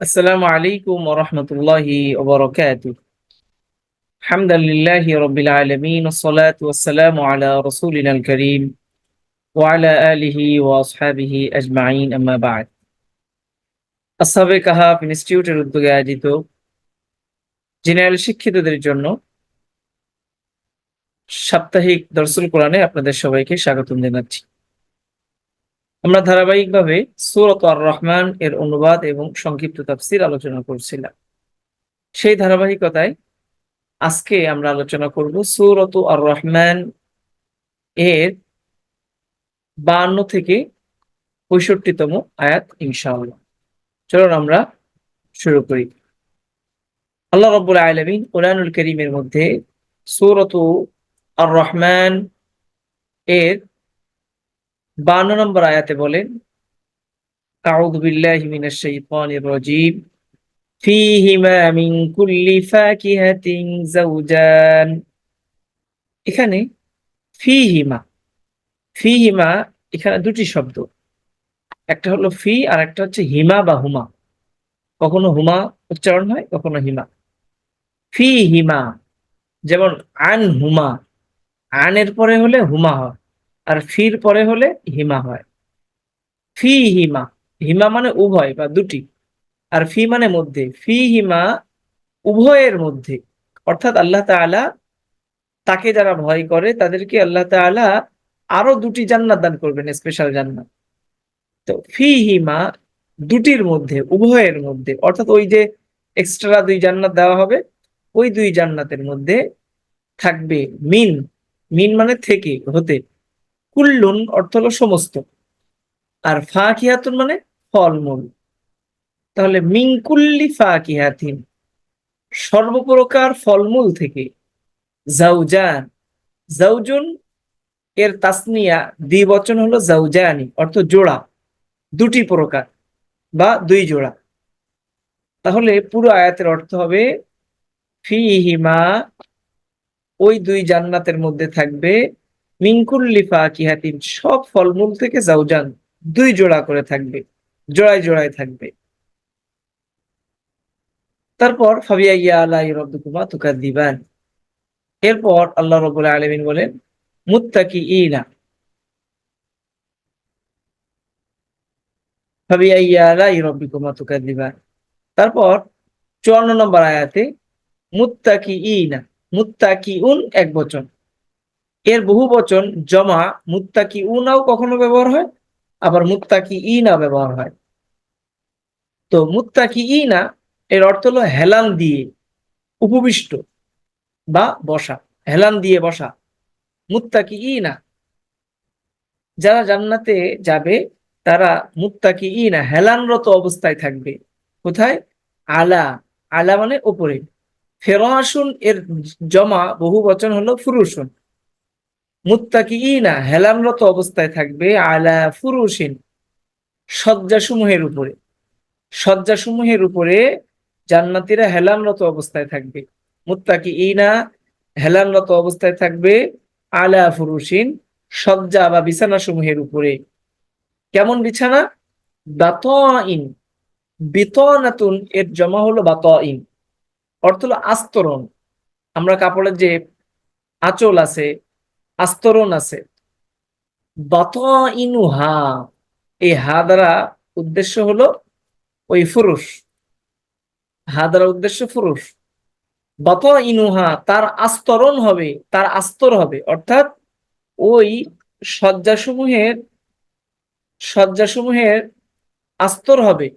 السلام عليكم ورحمة الله وبركاته الحمد لله رب العالمين والصلاة والسلام على رسولنا الكريم وعلى آله وأصحابه أجمعين أما بعد আসহাবে কাহাফ ইনস্টিটিউটের উদ্যোগে আয়োজিত জেনারেল শিক্ষিতদের জন্য সাপ্তাহিক দর্শন কোরআনে আপনাদের সবাইকে স্বাগতম জানাচ্ছি আমরা ধারাবাহিকভাবে সুরত আর রহমান এর অনুবাদ এবং সংক্ষিপ্ত তাফসির আলোচনা করছিলাম। সেই ধারাবাহিকতায় আজকে আমরা আলোচনা করব সুরত আর রহমান এর বান্ন থেকে পঁয়ষট্টিতম আয়াত, ইনশাআল্লাহ। চলুন আমরা শুরু করি। আল্লাহ রব্বুল আলমিন কোরআনুল করিমের মধ্যে সুরত আর রহমান এর বান্ন নম্বর আয়াতে বলেন এখানে এখানে দুটি শব্দ। একটা হলো ফি আর একটা হচ্ছে হিমা বা হুমা। কখনো হুমা উচ্চারণ হয়, কখনো হিমা। ফি হিমা যেমন আন হুমা আনের পরে হলে হুমা হয়। আর ফির পরে হলে হিমা হয়। ফি হিমা হিমা মানে উভয় বা দুটি। আর ফি মানে মধ্যে, ফি হিমা উভয়ের মধ্যে। অর্থাৎ আল্লাহ তাআলা তাকে যারা ভয় করে, তাদেরকে আল্লাহ তাআলা আরও দুটি জান্নাত দান করবেন স্পেশাল জান্নাত। তো ফি হিমা দুটির মধ্যে, উভয়ের মধ্যে। অর্থাৎ ওই যে এক্সট্রা দুই জান্নাত দেওয়া হবে, ওই দুই জান্নাতের মধ্যে থাকবে মিন। মিন মানে থেকে, হতে। কুল্লুন অর্থ হলো সমস্ত। আর ফাকিহাতুন মানে ফলমূল। তাহলে মিঙ্কুল্লি ফাকিহাতিন, সর্বপ্রকার ফলমূল থেকে। জাউজান, জাউজুন এর তাসনিয়া, দ্বিবচন হলো জাউজানি, অর্থ জোড়া। দুটি প্রকার বা দুই জোড়া। তাহলে পুরো আয়াতের অর্থ হবে, ফিহিমা, ওই দুই জান্নাতের মধ্যে থাকবে মিঙ্কুল্লি ফাকিহাতিন সব ফলমূল থেকে জাউজান দুই জোড়া করে থাকবে, জোড়ায় জোড়ায় থাকবে। তারপর, ফাবিয়া ইয়া আল্লাহ রব্দুকুমা তুকার দিবান এরপর আল্লাহ রবুল্লাহ আলমিন বলেন মুত্তাকি ইনা ফাবিয়া ইয়া আল্লাহ রব্বিকুমা তুকার তারপর, চুয়ান্ন নম্বর আয়াতে মুত্তাকি ইনা মুত্তাকি উন এক বচন। এর বহু বচন জমা মুত্তাকি উনাও কখনো ব্যবহার হয়, আবার মুত্তাকি না ব্যবহার হয়। তো মুত্তাকি না, এর অর্থ হলো হেলান দিয়ে উপবিষ্ট বা বসা, হেলান দিয়ে বসা। মুত্তাকি না। যারা জান্নাতে যাবে, তারা মুত্তাকি না, হেলানরত অবস্থায় থাকবে। কোথায়? আলা আলা মানে ওপরে। ফেরাসুন এর জমা বহু বচন হলো ফুরুসুন মুত্তাকিনা হেলানরত অবস্থায় থাকবে আলা ফুরুসিন শয্যাসমূহের উপরে। শয্যাসমূহের উপরে জান্নাতীরা হেলানরত অবস্থায় থাকবে। মুত্তাকি ইনা হেলানরত অবস্থায় থাকবে আলা ফুরুসিন শয্যা বা বিছানা সমূহের উপরে। কেমন বিছানা? বাতইন, বিতনাতুন, এর জমা হলো বাতইন। অর্থ হলো আস্তরণ। আমরা কাপড়ের যে আঁচল আছে আস্তরণ আছে। বাতইনু হা এই হা দ্বারা উদ্দেশ্য হলো ওই ফুরুষ। হা দ্বারা উদ্দেশ্য ফুরুষ। বাত ইনুহা তার আস্তরণ হবে, তার আস্তর হবে। অর্থাৎ ওই শয্যাসমূহের শয্যাসমূহের আস্তর হবে।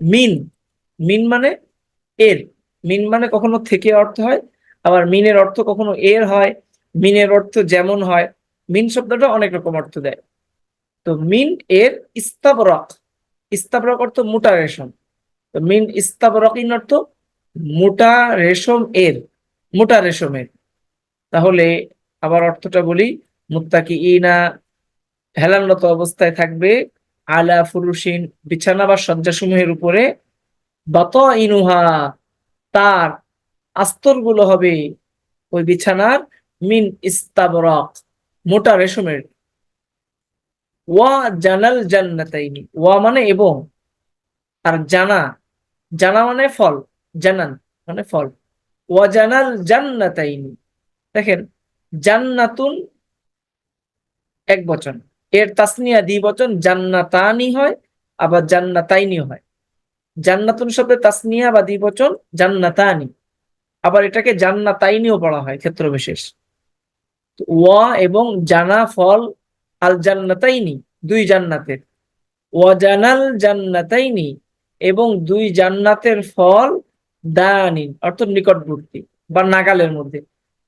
মিন। মিন মানে এর। মিন মানে কখনো থেকে অর্থ হয়, আবার মিনের অর্থ কখনো এর হয়। মিনের অর্থ যেমন হয়, মিন শব্দটা অনেক রকম অর্থ দেয়। তো মিন এর ইস্তাবরক ইস্তাবরক অর্থ মোটা রেশম। তো মিন ইস্তাবরকিন অর্থ মোটা রেশম এর, মোটা রেশমের। তাহলে আবার অর্থটা বলি মুত্তাকি ইনা হেলানরত অবস্থায় থাকবে, আলা ফুরুসিন বিছানা বা শয্যাসমূহের উপরে বত ইনুহা তার আস্তরগুলো হবে ওই বিছানার মিন ইস্তাবরক, মোটা রেশমের। ওয়া জানাল জান্নাতাইনি, ওয়া মানে এবং। আর জানা জানা মানে ফল, জানান মানে ফল। ওয়া জানাল জান্নাতাইনি, দেখেন, জান্নাতুন এক বচন। এর তাসনিয়া দ্বি বচন, জান্নাতানি হয়, আবার জান্নাতাইনি হয়। জান্নাতুন শব্দে তাসনিয়া বা দ্বি বচন, জান্নাতানি। আবার এটাকে জান্নাতাইনিও পড়া হয় ক্ষেত্র বিশেষ ওয়া এবং জানা ফল আল জান্নাতাইনি দুই জান্নাতের। ওয়া জানাল জান্নাতাইনি এবং দুই জান্নাতের ফল দানিন, অর্থাৎ নিকটবর্তী বা নাগালের মধ্যে।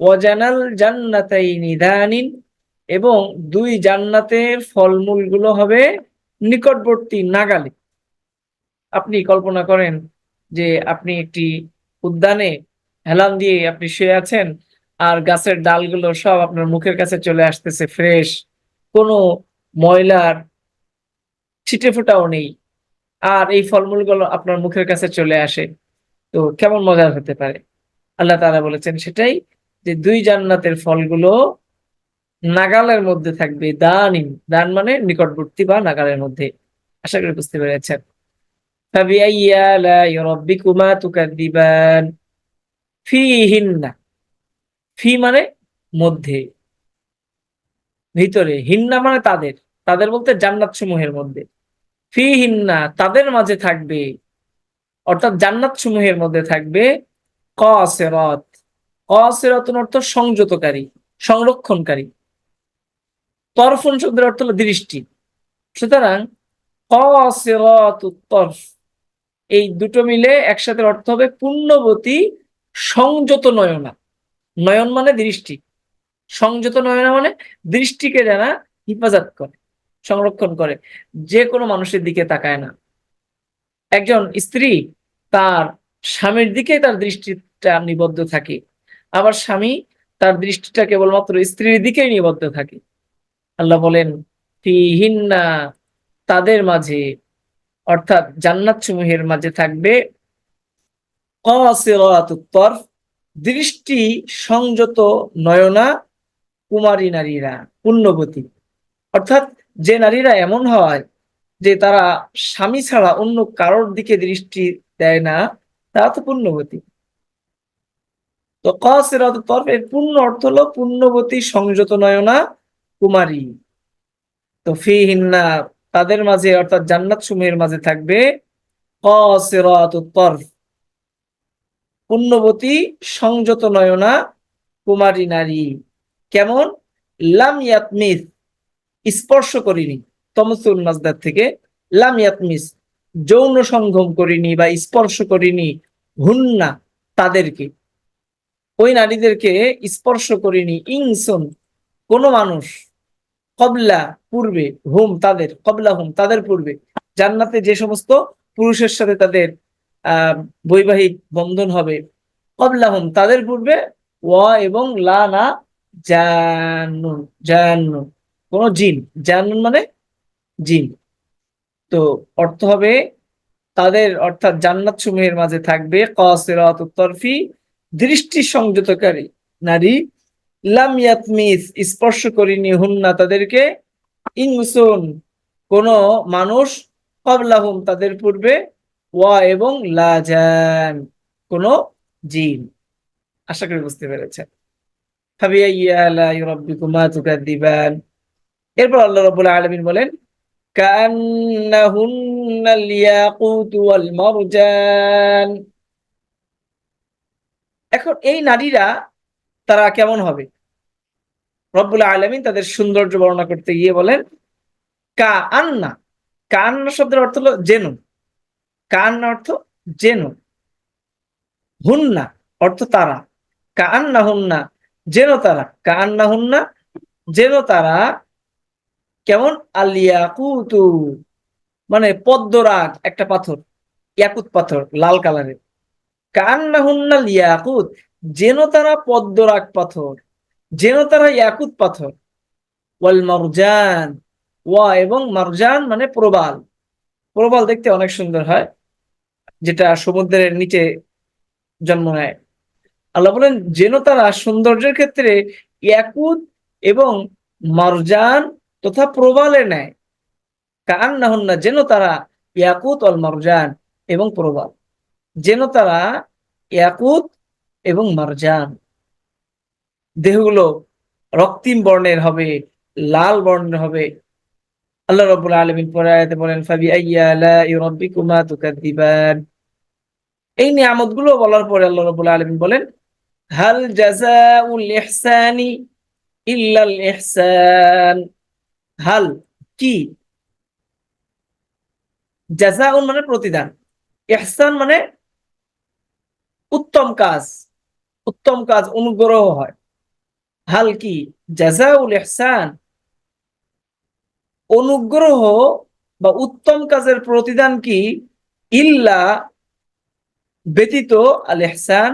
ওয়াজানাল জান্নাতাইনি দানিন এবং দুই জান্নাতের ফলমূলগুলো হবে নিকটবর্তী, নাগালে। আপনি কল্পনা করেন যে আপনি একটি উদ্যানে হেলান দিয়ে আপনি শুয়ে আছেন আর গাছের ডালগুলো সব আপনার মুখের কাছে চলে আসতেছে ফ্রেশ কোনো ময়লার ছিটে ফোটাও নেই। আর এই ফলমূলগুলো আপনার মুখের কাছে চলে আসে। তো কেমন মজার হতে পারে? আল্লাহ তারা বলেছেন সেটাই যে দুই জান্নাতের ফলগুলো নাগালের মধ্যে থাকবে, দানি। দান মানে নিকটবর্তী বা নাগালের মধ্যে। আশা করি বুঝতে পেরেছেন। আইন অফ বি কুমা তুকার দিবান ফি ফিহিন্না। ফি মানে মধ্যে। ভিতরে হিন্না মানে তাদের। তাদের বলতে জান্নাত সমূহের মধ্যে। ফি হিন্না তাদের মাঝে থাকবে। অর্থাৎ জান্নাত সমূহের মধ্যে থাকবে কসেরত। কসেরত অর্থ সংযতকারী, সংরক্ষণকারী। তরফুন শব্দের অর্থ হলো দৃষ্টি। সুতরাং কসেরত তরফ। এই দুটো মিলে একসাথে অর্থ হবে পুণ্যবতী সংযত নয়না। নয়ন মানে দৃষ্টি। সংযত নয়না মানে দৃষ্টিকে যারা হিফাজত করে, সংরক্ষণ করে। যে কোনো মানুষের দিকে তাকায় না। একজন স্ত্রী তার স্বামীর দিকে তার দৃষ্টিটা নিবদ্ধ থাকে। আবার স্বামী তার দৃষ্টিটা কেবলমাত্র স্ত্রীর দিকেই নিবদ্ধ থাকে। আল্লাহ বলেন, ফিহিন্না তাদের মাঝে, অর্থাৎ জান্নাত সমূহের মাঝে থাকবে। তরফ দৃষ্টি সংযত নয়না কুমারী নারীরা, পুণ্যবতী। অর্থাৎ যে নারীরা এমন হয় যে তারা স্বামী ছাড়া অন্য কারোর দিকে দৃষ্টি দেয় না, তারা তো পুণ্যবতী। তো কসেরাত তরফ এর পূর্ণ অর্থ হলো পুণ্যবতী, সংযত নয়না কুমারী। তো ফি হিন্না তাদের মাঝে অর্থাৎ জান্নাত সমূহের মাঝে থাকবে কসেরাত তরফ। পুণ্যবতী সংযত নয়না কুমারী নারী। কেমন? লাম ইয়াতমিস স্পর্শ করিনি। তমসুল নাজদার থেকে লাম ইয়াতমিস যৌন সঙ্গম করিনি বা স্পর্শ করিনি হুন্না তাদেরকে। ওই নারীদেরকে স্পর্শ করিনি, ইংসন, কোন মানুষ, কবলা পূর্বে, হুম তাদের, কবলা হুম তাদের পূর্বে। জান্নাতে যে সমস্ত পুরুষের সাথে তাদের বৈবাহিক বন্ধন হবে। কবলা হুম তাদের পূর্বে ওয়া এবং লা না জানুন জানুন। কোন জিন, জানুন মানে জিন। তো অর্থ হবে তাদের, অর্থাৎ জান্নাত সমূহের মাঝে থাকবে কসিরাত তরফি দৃষ্টি সংযতকারী নারী। লাম ইয়াতমিস, স্পর্শ করিনি হুন্না তাদেরকে। ইনসুন, কোন মানুষ কবলাহুম, তাদের পূর্বে ওয়া এবং লাজান কোন জিন। আশা করি বুঝতে পেরেছেন। এরপর আল্লাহ রাব্বুল আলামিন বলেন এখন এই নারীরা, তারা কেমন হবে? রব্বুল আলমিন তাদের সৌন্দর্য বর্ণনা করতে গিয়ে বলেন কা আন্না কা আন্না শব্দের অর্থ হলো জেনু কা আন্না অর্থ? জেনু হুন্না অর্থ তারা। কা আন্না হুন্না যেন তারা। কা আন্না হুন্না যেন তারা। কেমন? আলিয়া কুতু মানে পদ্মরাগ একটা পাথর, ইয়াকুত পাথর, লাল কালারের। কান না হুন্না ইয়াকুত যেন তারা পদ্মরাগ পাথর যেন তারা ইয়াকুত পাথর। ওয়াল মারজান, ওয়া এবং মারজান মানে প্রবাল। প্রবাল দেখতে অনেক সুন্দর হয়। যেটা সমুদ্রের নিচে জন্ম নেয়। আল্লাহ বলেন, যেন তারা সৌন্দর্যের ক্ষেত্রে ইয়াকুত এবং মারজান তথা প্রবালে নেয়। কান না হন না যেন তারা ইয়াকুত অল মারজান এবং প্রবাল। যেন তারা ইয়াকুত এবং মারজান। দেহগুলো রক্তিম বর্ণের হবে, লাল বর্ণের হবে আল্লাহ রাব্বুল আলামিন পরে আয়াতে বলেন ফাবি আইয়া আলাই রাব্বিকুমা তুকাদ্দিবান এই নিয়ামতগুলো বলার পরে আল্লাহ রাব্বুল আলামিন বলেন, হাল জাযাউল ইহসানি ইল্লাল ইহসান হাল কি? জাযাউন মানে প্রতিদান, ইহসান মানে উত্তম কাজ উত্তম কাজ, অনুগ্রহ হয়। হাল কি? জাযাউল ইহসান অনুগ্রহ বা উত্তম কাজের প্রতিদান কি? ইল্লা ব্যতীত আল ইহসান,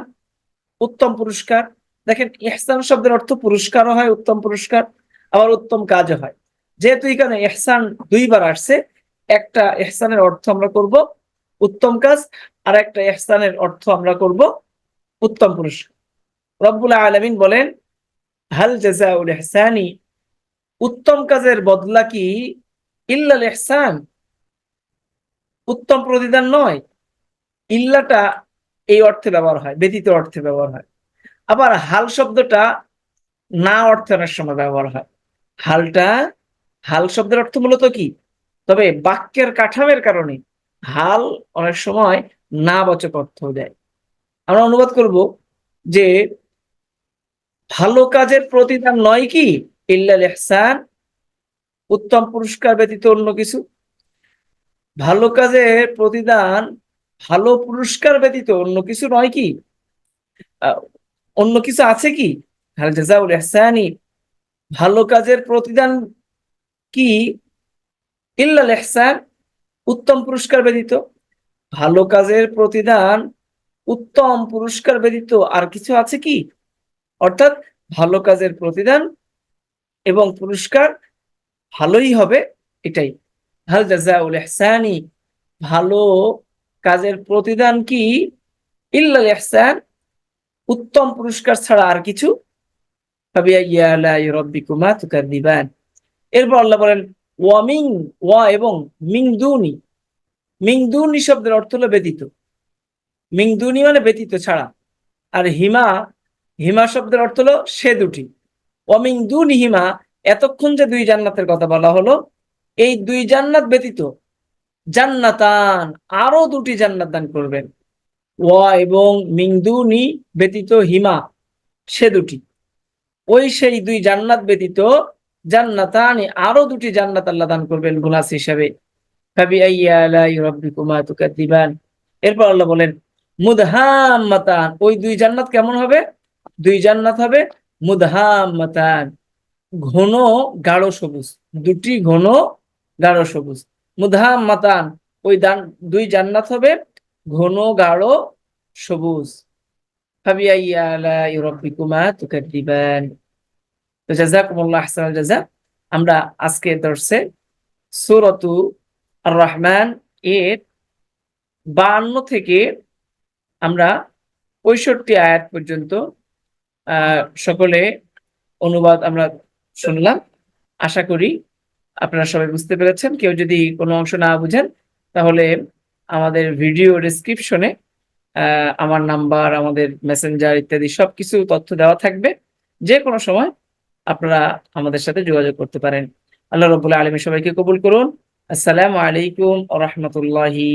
উত্তম পুরস্কার। দেখেন, ইহসান শব্দের অর্থ পুরস্কারও হয়, উত্তম পুরস্কার, আবার উত্তম কাজও হয়। যেহেতু এখানে এহসান দুইবার আসছে, একটা এহসানের অর্থ আমরা করব উত্তম কাজ, আর একটা এহসানের অর্থ আমরা করব উত্তম পুরস্কার। রব্বুল আলামিন বলেন, হাল জাযাউল ইহসানি উত্তম কাজের বদলা কি? ইল্লাল ইহসান। উত্তম প্রতিদান নয়। ইল্লাটা এই অর্থে ব্যবহার হয়, ব্যতীত অর্থে ব্যবহার হয়। আবার হাল শব্দটা না অর্থে অনেক সময় ব্যবহার হয়। হালটা, হাল শব্দের অর্থ মূলত কি? তবে বাক্যের কাঠামের কারণে হাল অনেক সময় না বচক অর্থ দেয়। আমরা অনুবাদ করব যে ভালো কাজের প্রতিদান নয় কি? ইল্লাল ইহসান উত্তম পুরস্কার ব্যতীত অন্য কিছু। ভালো কাজের প্রতিদান, ভালো পুরস্কার ব্যতীত অন্য কিছু নয় কি? অন্য কিছু আছে কি? ভালো কাজের প্রতিদান কি? ইল্লাল ইহসান উত্তম পুরস্কার ব্যতীত। ভালো কাজের প্রতিদান, উত্তম পুরস্কার ব্যতীত আর কিছু আছে কি? অর্থাৎ ভালো কাজের প্রতিদান এবং পুরস্কার ভালোই হবে এটাই। হাল জাযাউল ইহসানি, ভালো কাজের প্রতিদান কি? ইল্লাল ইহসান, উত্তম পুরস্কার ছাড়া আর কিছু? এরপর আল্লাহ বলেন ওয়ামিং ওয়া এবং মিংদুনি মিংদুনি শব্দের অর্থ হলো ব্যতীত। মিংদুনি মানে ব্যতীত ছাড়া। আর হিমা হিমা শব্দের অর্থ হলো সে দুটি। অমিং দুনি হিমা এতক্ষণ যে দুই জান্নাতের কথা বলা হলো, এই দুই জান্নাত ব্যতীত জান্নাতান আরও দুটি জান্নাত দান করবেন। ওয়া এবং মিংদুনি ব্যতীত হিমা, সে দুটি। ওই সেই দুই জান্নাত ব্যতীত জান্নাতানি আরও দুটি জান্নাত আল্লাহ দান করবেন বোনাস হিসাবে। এরপর আল্লাহ বলেন, মুদহাম্মাতান, ওই দুই জান্নাত কেমন হবে? দুই জান্নাত হবে মুদহাম্মাতান ঘন গাঢ় সবুজ, দুটি ঘন গাঢ় সবুজ। মুদহাম্মাতান ওই দান, দুই জান্নাত হবে, ঘন গাঢ় সবুজ। আমরা আজকে দর্শে সূরাতু আর রহমান এর বান্ন থেকে আমরা পঁয়ষট্টি আয়াত পর্যন্ত সকলে অনুবাদ আমরা শুনলাম। আশা করি আপনারা সবাই বুঝতে পেরেছেন। কেউ যদি কোনো অংশ না বুঝেন, তাহলে আমাদের ভিডিও ডিসক্রিপশনে আমার নাম্বার, আমাদের মেসেঞ্জার ইত্যাদি সবকিছু তথ্য দেওয়া থাকবে। যে কোনো সময় আপনারা আমাদের সাথে যোগাযোগ করতে পারেন। আল্লাহ রবুল্লাহ আলমী সবাইকে কবুল করুন। আসসালামু আলাইকুম রহমতুল্লাহি